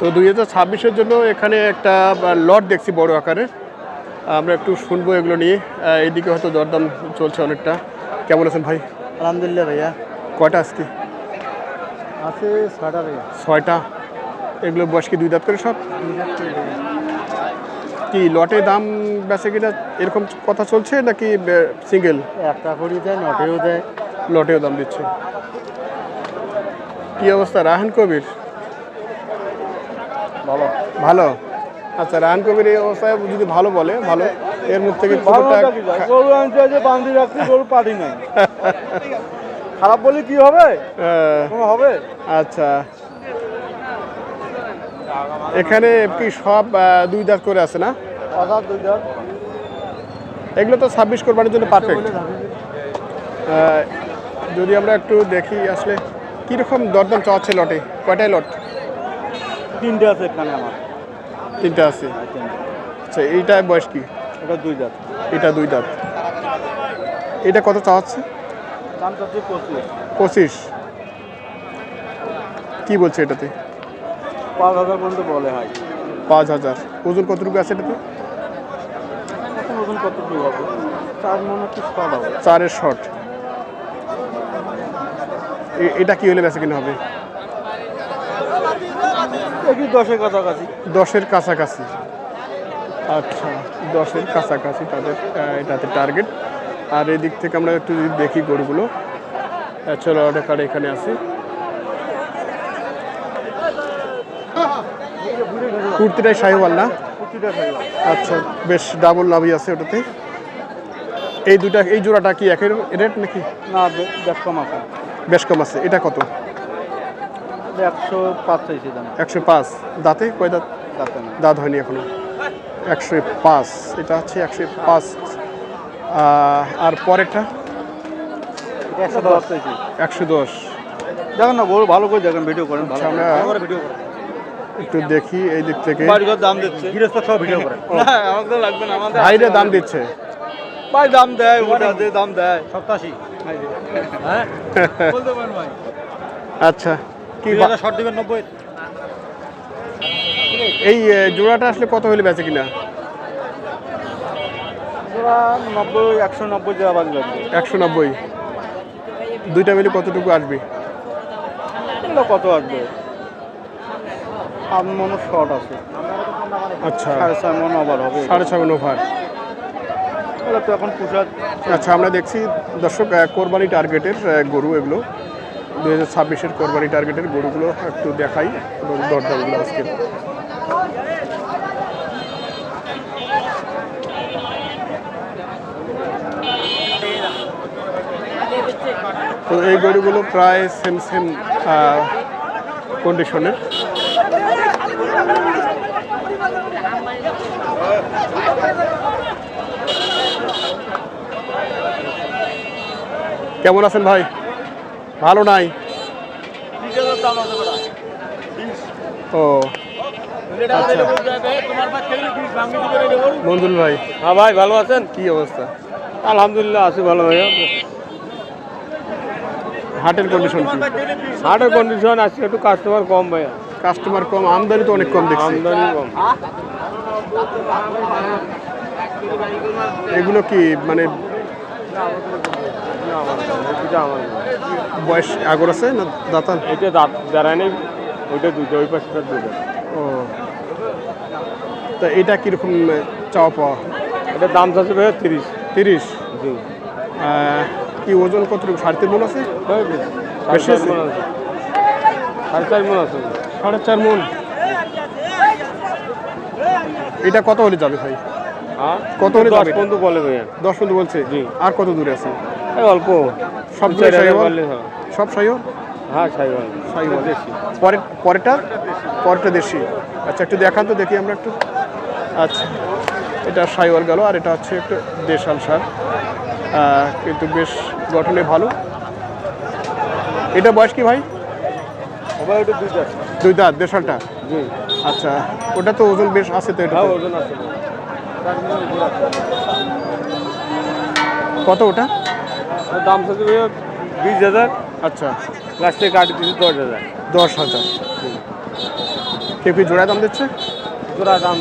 তো দুই হাজার ছাব্বিশের জন্য এখানে একটা লট দেখছি বড় আকারের আমরা একটু শুনব এগুলো নিয়ে। এইদিকে হয়তো দরদাম চলছে অনেকটা। কেমন আছেন ভাই? আলহামদুলিল্লাহ ভাইয়া। কয়টা আজকে? আছে ছয়টা ভাইয়া। ছয়টা। এগুলো বয়স কি দুই দাঁত করে সব? কি লটে দাম বেচে কিনা এরকম কথা চলছে নাকি সিঙ্গেল একটা করি দেয় নটেও দেয়। লটেও দাম দিচ্ছে। কি অবস্থা? রাহান কবির? ভালো। ভালো? আচ্ছা রাহান কবির এই অবস্থায় যদি ভালো বলে ভালো। এর মুখ থেকে পুরোটা খা- গরু আনতে যে বান্ধি রাখছি গরু পাটি নাই। খারাপ বলে কি হবে? আহ, হবে? আচ্ছা। এখানে কি সব দুই দাঁত করে আছে না? এগুলো তো ছাব্বিশ কোরবানির জন্য পারফেক্ট যদি আমরা একটু দেখি আসলে কীরকম দরদাম চাওয়াচ্ছে লটে? কয়টায় লট? তিনটে আছে এখানে আমার। তিনটা আছে? আচ্ছা এইটায় বয়স কি? এটা দুই দাঁত এটা দুই দাঁত এটা কত চাওয়াচ্ছে? দাম চাচ্ছে পঁচিশ। পঁচিশ। কি বলছে এটাতে? পাঁচ হাজার পর্যন্ত বলে হয়। পাঁচ হাজার। ওজন কতটুকু আছে এটাতে? ওজন কত কি হবে? চার মনে একটু শর্ট হবে। চারের শর্ট এটা কি হলে বেঁচে কিনা হবে? দশের কাছাকাছি। দশের কাছাকাছি। আচ্ছা। দশের কাছাকাছি তাদের এটাতে টার্গেট আর এই দিক থেকে আমরা একটু যদি দেখি গরুগুলো চলো অর্ডার এখানে আছে কুর্তিটাই শাহিওয়াল না? আচ্ছা বেশ ডাবল লাভই আছে ওটাতে। এই দুটা এই জোড়াটা কি একের রেট নাকি? না কম আছে বেশ কম আছে। এটা কত? একশো পাঁচ চাইছি দাম। একশো পাঁচ। দাঁতে? কয় দাঁত? না। দাঁত হয়নি এখনও। একশো পাঁচ। এটা হচ্ছে একশো পাঁচ। আর পরেরটা? একশো দশ চাইছি একশো দশ। দেখেন না গরু ভালো করে দেখেন ভিডিও করেন ভালো আচ্ছা, আমরা- ভিডিও একটু দেখি এই দিক থেকে। দাম দিচ্ছে। গৃহস্থ সব ভিডিও করেন। আমাদের লাগবে না আমাদের ভাইরে দাম দিচ্ছে। ভাই দাম দেয় ওটা যে দাম দেয়। সপ্তাশি। হ্যাঁ? বলতে পারেন ভাই। আচ্ছা কি শর্ট দিবেন নব্বই। এই জোড়াটা আসলে কত হলে বেঁচে কিনা? ওরা নব্বই একশো নব্বই একশো নব্বই। দুইটা মিলে কতটুকু আসবে? কত আসবে? আট মনে শর্ট আছে। আচ্ছা। সাড়ে ছয় মন আবার হবে। সাড়ে ছয় ওভার তো এখন পুষার আচ্ছা আমরা দেখছি, দর্শক কোরবানি টার্গেটের গরু এগুলো। দু হাজার ছাব্বিশের কোরবানি টার্গেটের গরুগুলো একটু দেখাই এবং দরদামগুলো আজকে। তো এই গরুগুলো প্রায় সেম সেম কন্ডিশনের কেমন আছেন ভাই? ভালো নাই? ও। আচ্ছা। মঞ্জুল ভাই। হ্যাঁ ভাই ভালো আছেন? কি অবস্থা? আলহামদুলিল্লাহ আছি ভালো ভাইয়া হাটের কন্ডিশন কি? হাটের কন্ডিশন আজকে একটু কাস্টমার কম ভাইয়া। কাস্টমার কম আমদানি তো অনেক কম দেখছি। আমদানি কম। এগুলো কি মানে বয়স আগর আছে না দাতান এটা দাঁত দাঁড়ায় নেই ওইটা দুটো ওই পাশটা ও। তা এটা কীরকম চাওয়া পাওয়া? এটা দাম চাচ্ছে ভাইয়া তিরিশ। তিরিশ? জি। কি ওজন কতটুকু? সাড়ে তিন মন আছে? সাড়ে বেশি চার আছে? আছে। সাড়ে চার মণ আছে। সাড়ে চার মন? এটা কত হলে যাবে ভাই? হ্যাঁ? কত হলে দশ যাবে? পর্যন্ত বলে ভাইয়া। দশ পর্যন্ত বলছে? জি। আর কত দূরে আছে? অল্প। সব সাইওয়াল? সব সাইও হ্যাঁ সাইওয়াল। সাইওয়াল। দেশি। পরে পরেরটা? পরেরটা দেশি। আচ্ছা একটু দেখান তো দেখি আমরা একটু। আচ্ছা। এটা সাইওয়াল গেল আর এটা হচ্ছে একটু দেশাল সার। কিন্তু বেশ গঠনে ভালো। এটা বয়স কি ভাই? দুই দাঁত। দেশালটা? আচ্ছা ওটা তো ওজন বেশ আছে তো এটা হ্যাঁ ওজন আছে। কত ওটা? দাম চাচ্ছে ভাইয়া বিশ হাজার। আচ্ছা। লাস্টে কাটি দিচ্ছি দশ হাজার। দশ হাজার। কেউ কি জোড়া দাম দিচ্ছে? জোড়া দাম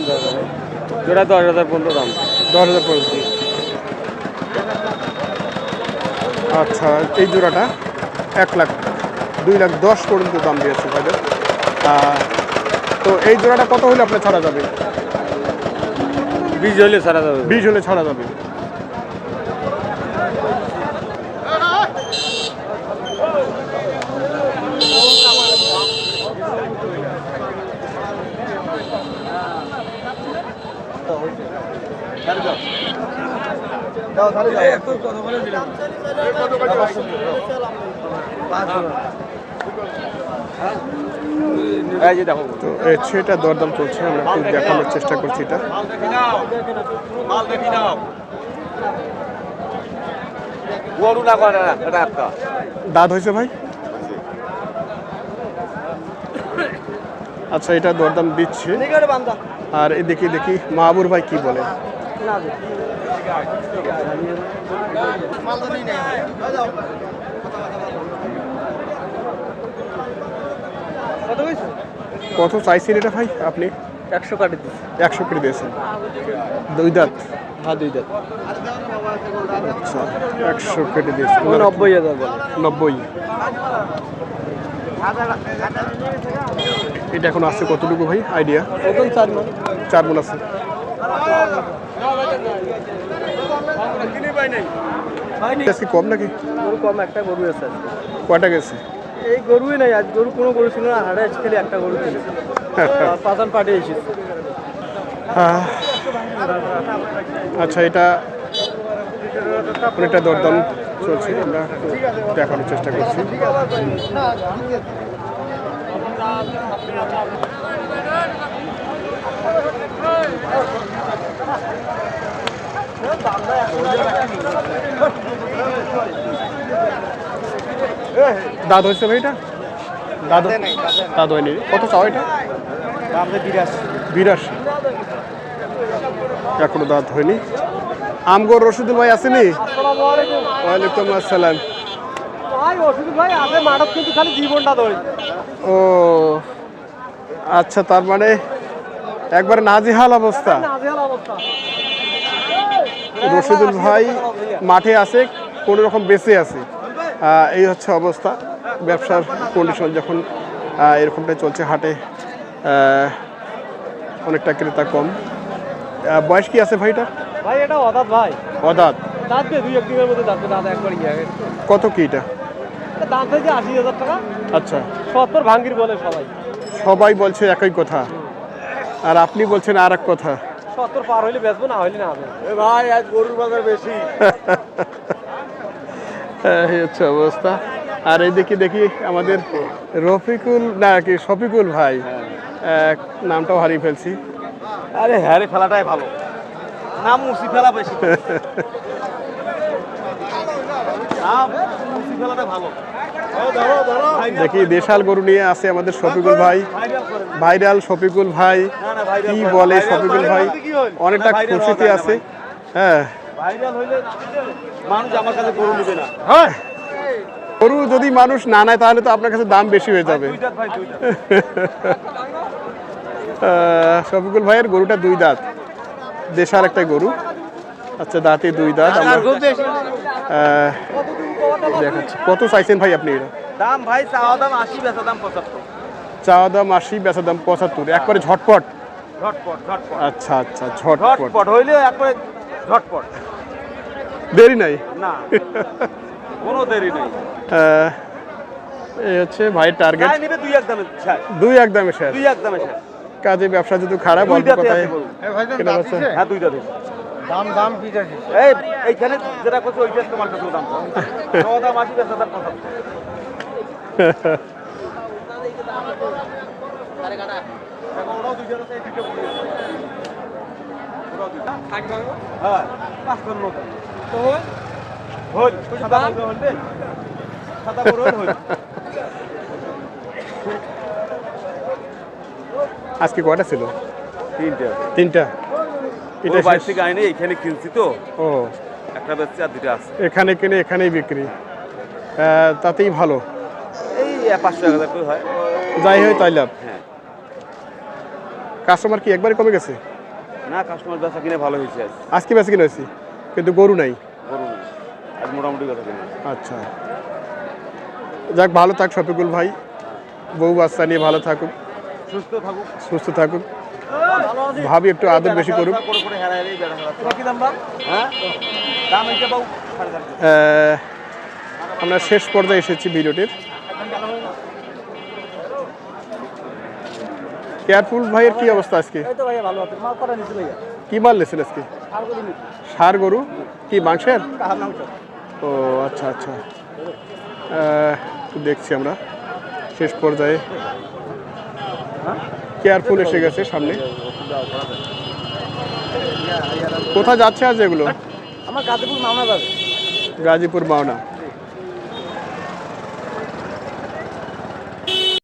জোড়া দশ হাজার পর্যন্ত দাম। দশ হাজার পর্যন্ত। আচ্ছা এই জোড়াটা এক লাখ দুই লাখ দশ পর্যন্ত দাম দিয়েছে ভাইদের। তো এই জোড়াটা কত হলে আপনার ছাড়া যাবে? বীজ হলে সারা যাবে। বিশ হলে ছাড়া যাবে। তো এই সেটা দরদাম চলছে আমরা একটু দেখানোর চেষ্টা করছি এটা। দাঁত হয়েছে ভাই? আচ্ছা এটা দরদাম দিচ্ছে। আর এদিকে দেখি মাহবুর ভাই কি বলে? কত চাইছেন এটা ভাই আপনি? একশো কাটি দিচ্ছি একশো করে দিয়েছেন। দুই দাঁত? হ্যাঁ দুই দাঁত। আচ্ছা একশো কেটে দিয়েছেন। নব্বই হাজার নব্বই। এটা এখন আছে কতটুকু ভাই? আইডিয়া? এখন চার মাস চার মন আছে। আজকে কম নাকি? গরু কম একটা গরু আছে। কয়টা গেছে? এই গরুই নাই আজ গরু কোনো গরু ছিল না হাটে আজকে খালি একটা গরু ছিল। পাতান পাটে এসেছে আচ্ছা এটা অনেকটা দরদাম চলছে আমরা দেখানোর চেষ্টা করছি। দাঁত হয়েছে ভাই এটা? দাঁত দাঁত হয়নি। কত চাও এটা? বিরাশি। এখনও দাঁত হয়নি। আমগর রশিদুল ভাই আসেনি ওয়ালাইকুম আসসালাম। ও আচ্ছা তার মানে একবার নাজেহাল অবস্থা। অবস্থা। রশিদুল ভাই মাঠে আছে কোনো রকম বেঁচে আছে। এই হচ্ছে অবস্থা। ব্যবসার কন্ডিশন যখন আহ, এরকমটাই চলছে হাটে অনেকটা ক্রেতা কম। বয়স কি আছে ভাইটা ভাই এটা অদাত ভাই। অদাত। দাঁতবে দুই এক দিনের মধ্যে দাঁতবে দাঁত একবার গেছে। কত কি এটা? দাম থেকে আশি হাজার টাকা। আচ্ছা। সত্তর ভাঙ্গির বলে সবাই। সবাই বলছে একই কথা। আর আপনি বলছেন আর এক কথা। সত্তর পার হইলে বেচবো না হইলে না ভাই আজ গরুর বাজার বেশি। এই হচ্ছে অবস্থা। আর এইদিকে দেখি দেখি আমাদের রফিকুল না কি শফিকুল ভাই। নামটাও হারিয়ে ফেলছি। আরে হ্যাঁ রে ফেলাটাই ভালো। নাম মুসি ফেলা বেশি। নাম মুসি ফেলাটা ভালো। দেখি দেশাল গরু নিয়ে আছে আমাদের শফিকুল ভাই। ভাইরাল শফিকুল ভাই। কি বলে শফিকুল ভাই? অনেকটা খুশিতে আছে। হ্যাঁ। গরু হ্যাঁ। গরু যদি মানুষ না নেয় তাহলে তো আপনার কাছে দাম বেশি হয়ে যাবে। শফিকুল ভাইয়ের গরুটা দুই দাঁত। দেশাল একটা গরু। আচ্ছা দাঁতে দুই দাঁত। আমরা দেখাচ্ছি। কত চাইছেন ভাই আপনি এটা? দাম ভাই চাওয়া দাম আশি বেচা দাম পঁচাত্তর। চাওয়া দাম আশি বেচা দাম পঁচাত্তর। একবারে ঝটপট? ঝটপট ঝটপট। আচ্ছা আচ্ছা ঝটপট। ঝটপট হইলে একবারে ঝটপট। দেরি নাই? না কোনো দেরি নেই। এই হচ্ছে ভাইয়ের টার্গেট। নিবে দুই এক দামে দুই একদমে শেষ। দুই এক দামে কাজে ব্যবসা যদি খারাপ অল্প কথায় বেচা। হ্যাঁ দুইটা দিন দাম দাম কি এই এইখানে যেটা করছে ওইটা তোমার কাছে দাম। চাওয়া দাম আশি বেচা দাম হ্যাঁ করে হল সাদা বলবে হল রে। সাদা বড় হল হল আজকে কয়টা ছিল? তিনটে। তিনটা? এটা বাইরে। থেকে আইনি এইখানে কিনছি তো। ও। একটা বেচছি আর দুটা আছে। এখানে কিনে এখানেই বিক্রি। তাতেই ভালো। পাঁচশো এক হাজার করে হয়। যাই হয় তাই লাভ। হ্যাঁ। কাস্টমার কি একবারে কমে গেছে? না কাস্টমার বেচা কিনে ভালো হয়েছে আজ। আজকে বেশি কিনে হয়েছি? কিন্তু গরু নাই। করুন আজ মোটামুটি বেচা কিনে আচ্ছা। যাক ভালো থাক শফিকুল ভাই। বউ বাচ্চা নিয়ে ভালো থাকুক। সুস্থ থাকুক। সুস্থ থাকুক। ভাবি একটু আদর বেশি করুক। আমরা শেষ পর্যায়ে এসেছি ভিডিওটির। কেয়ারফুল ভাইয়ের কি অবস্থা আজকে? কি মাল লেছেন আজকে? সার গরু? কি, মাংসের? ও আচ্ছা আচ্ছা। দেখছি আমরা। শেষ পর্যায়ে কেয়ারফুল এসে গেছে সামনে। কোথায় যাচ্ছে আজ এগুলো? আমার গাজীপুর মাওনা যাবে গাজীপুর মাওনা।